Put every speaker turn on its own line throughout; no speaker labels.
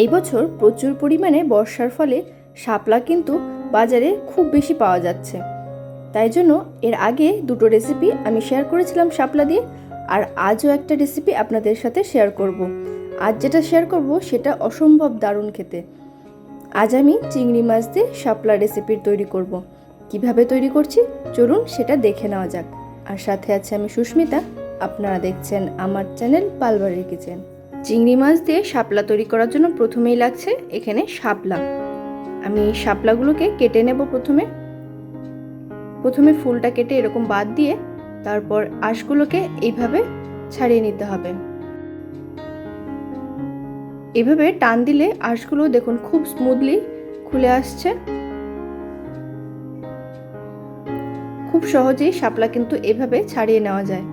এই বছর প্রচুর পরিমাণে বর্ষার ফলে শাপলা কিন্তু বাজারে খুব বেশি পাওয়া যাচ্ছে। তাই জন্য এর আগে দুটো রেসিপি আমি শেয়ার করেছিলাম শাপলা দিয়ে, আর আজও একটা রেসিপি আপনাদের সাথে শেয়ার করব। আজ যেটা শেয়ার করব সেটা অসম্ভব দারুণ খেতে। আজ আমি চিংড়ি মাছ দিয়ে শাপলা রেসিপির তৈরি করব। কীভাবে তৈরি করছি? চলুন সেটা দেখে নেওয়া যাক। আর সাথে আছে আমি সুস্মিতা। আপনারা দেখছেন আমার চ্যানেল পালবাড়ির কিচেন চিংড়ি মাছ দিয়ে শাপলা তৈরি করার জন্য প্রথমেই লাগছে এখানে শাপলা। আমি শাপলাগুলোকে কেটে নেব প্রথমে। প্রথমে ফুলটা কেটে এরকম বাদ দিয়ে তারপর আঁশগুলোকে এইভাবে ছাড়িয়ে নিতে হবে। এভাবে টান দিলে আঁশগুলো দেখুন খুব স্মুথলি খুলে আসছে। খুব সহজেই শাপলা কিন্তু এভাবে ছাড়িয়ে নেওয়া যায়।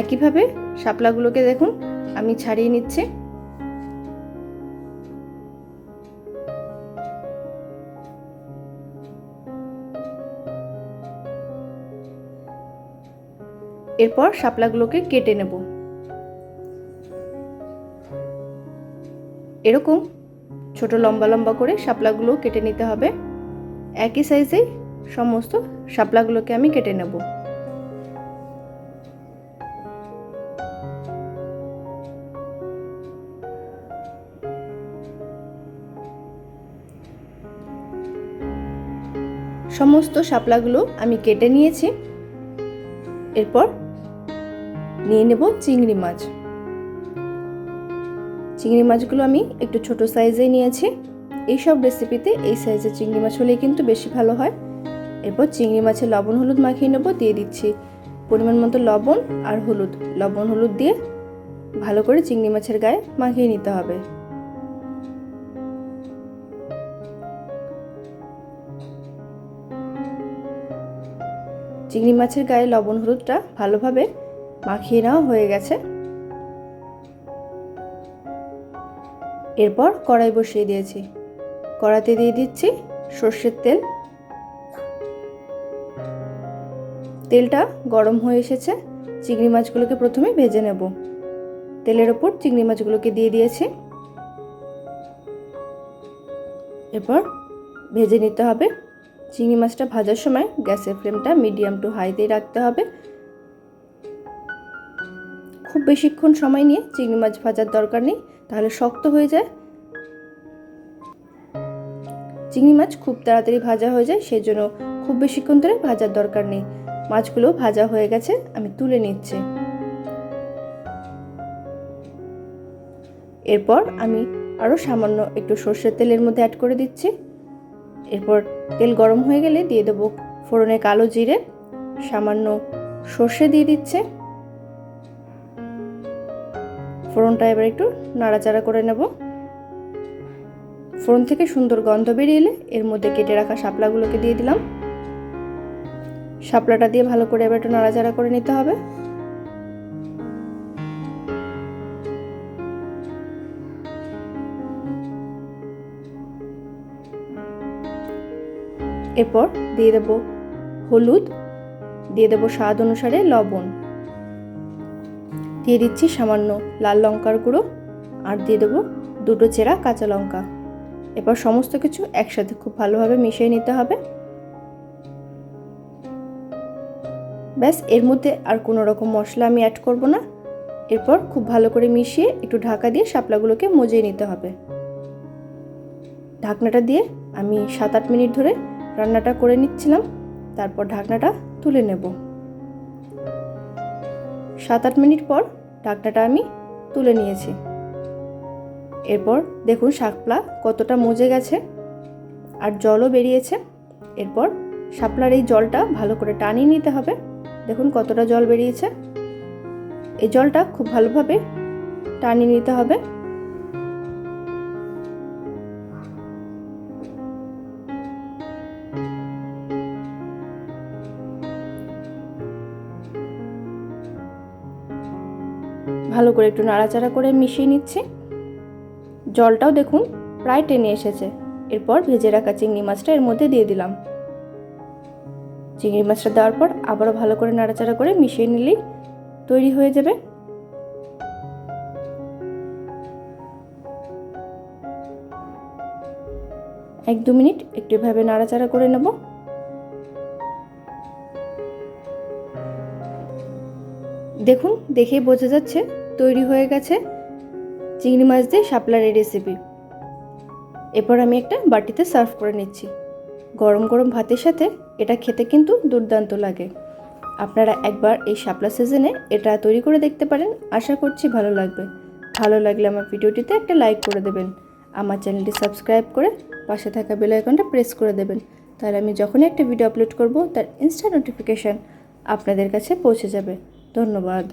একইভাবে শাপলাগুলোকে দেখুন আমি ছাড়িয়ে নিচ্ছি। এরপর শাপলাগুলোকে কেটে নেব। এরকম ছোট লম্বা লম্বা করে শাপলাগুলো কেটে নিতে হবে। একই সাইজেই সমস্ত শাপলাগুলোকে আমি কেটে নেব। সমস্ত শাপলাগুলো আমি কেটে নিয়েছি। এরপর নিয়ে নেব চিংড়ি মাছ। চিংড়ি মাছগুলো আমি একটু ছোট সাইজে নিয়েছি। এই সব রেসিপিতে এই সাইজের চিংড়ি মাছ হলেই কিন্তু বেশি ভালো হয়। এরপর চিংড়ি মাছে লবণ হলুদ মাখিয়ে নেব, দিয়ে দিচ্ছি পরিমাণ মতো লবণ আর হলুদ। লবণ হলুদ দিয়ে ভালো করে চিংড়ি মাছের গায়ে মাখিয়ে নিতে হবে। চিংড়ি মাছের গায়ে লবণ হলুদটা ভালোভাবে মাখিয়ে নেওয়া হয়ে গেছে। এরপর কড়াই বসিয়ে দিয়েছি। কড়াতে দিয়ে দিচ্ছি সর্ষের তেল। তেলটা গরম হয়ে এসেছে। চিংড়ি মাছগুলোকে প্রথমে ভেজে নেব। তেলের ওপর চিংড়ি মাছগুলোকে দিয়ে দিয়েছি। এরপর ভেজে নিতে হবে চিংড়ি মাছটা ভাজার সময় গ্যাসের ফ্লেমটা মিডিয়াম টু হাইতেই রাখতে হবে। খুব বেশিক্ষণ সময় নিয়ে চিংড়ি মাছ ভাজার দরকার নেই, তাহলে শক্ত হয়ে যায়। চিংড়ি মাছ খুব তাড়াতাড়ি ভাজা হয়ে যায় সেই জন্য খুব বেশিক্ষণ ধরে ভাজার দরকার নেই। মাছগুলো ভাজা হয়ে গেছে, আমি তুলে নিচ্ছি। এরপর আমি আরও সামান্য একটু সর্ষের তেলের মধ্যে অ্যাড করে দিচ্ছি। এরপর তেল গরম হয়ে গেলে দিয়ে দেবো ফোড়নে কালো জিরে, সামান্য সর্ষে দিয়ে দিচ্ছে। ফোড়নটা এবার একটু নাড়াচাড়া করে নেব। ফোড়ন থেকে সুন্দর গন্ধ বেরিয়ে এলে এর মধ্যে কেটে রাখা শাপলাগুলোকে দিয়ে দিলাম। শাপলাটা দিয়ে ভালো করে এবার একটু নাড়াচাড়া করে নিতে হবে। এরপর দিয়ে দেব হলুদ, দিয়ে দেব স্বাদ অনুসারে লবণ। দিয়ে দিচ্ছি সামান্য লাল লঙ্কার গুঁড়ো আর দিয়ে দেবো দুটো চেরা কাঁচা লঙ্কা। এরপর সমস্ত কিছু একসাথে খুব ভালোভাবে মিশিয়ে নিতে হবে। ব্যাস, এর মধ্যে আর কোনো রকম মশলা আমি অ্যাড করব না। এরপর খুব ভালো করে মিশিয়ে একটু ঢাকা দিয়ে শাপলাগুলোকে মজিয়ে নিতে হবে। ঢাকনাটা দিয়ে আমি সাত আট মিনিট ধরে রান্নাটা করে নিচ্ছিলাম, তারপর ঢাকনাটা তুলে নেব। সাত আট মিনিট পর ঢাকনাটা আমি তুলে নিয়েছি। এরপর দেখুন শাপলা কতটা মজে গেছে আর জলও বেরিয়েছে। এরপর শাপলার এই জলটা ভালো করে টানিয়ে নিতে হবে। দেখুন কতটা জল বেরিয়েছে। এই জলটা খুব ভালোভাবে টানিয়ে নিতে হবে। ভালো করে একটু নাড়াচাড়া করে মিশিয়ে নিচ্ছি। জলটাও দেখুন প্রায় টেনে এসেছে। এরপর ভেজে রাখা চিংড়ি মাছটা এর মধ্যে দিয়ে দিলাম। চিংড়ি মাছটা দেওয়ার পর আবারও ভালো করে নাড়াচাড়া করে মিশিয়ে নিলেই তৈরি হয়ে যাবে। এক দু মিনিট একটু এভাবে নাড়াচাড়া করে নেব। দেখুন, দেখেই বোঝা যাচ্ছে তৈরি হয়ে গেছে চিংড়ি মাছ দিয়ে শাপলার এই রেসিপি এরপর আমি একটা বাটিতে সার্ভ করে নিচ্ছি। গরম গরম ভাতের সাথে এটা খেতে কিন্তু দুর্দান্ত লাগে। আপনারা একবার এই শাপলা সিজনে এটা তৈরি করে দেখতে পারেন, আশা করছি ভালো লাগবে। ভালো লাগলে আমার ভিডিওটিতে একটা লাইক করে দেবেন। আমার চ্যানেলটি সাবস্ক্রাইব করে পাশে থাকা বেল আইকনটা প্রেস করে দেবেন। তাহলে আমি যখনই একটা ভিডিও আপলোড করব, তার ইনস্টা নোটিফিকেশান আপনাদের কাছে পৌঁছে যাবে। ধন্যবাদ।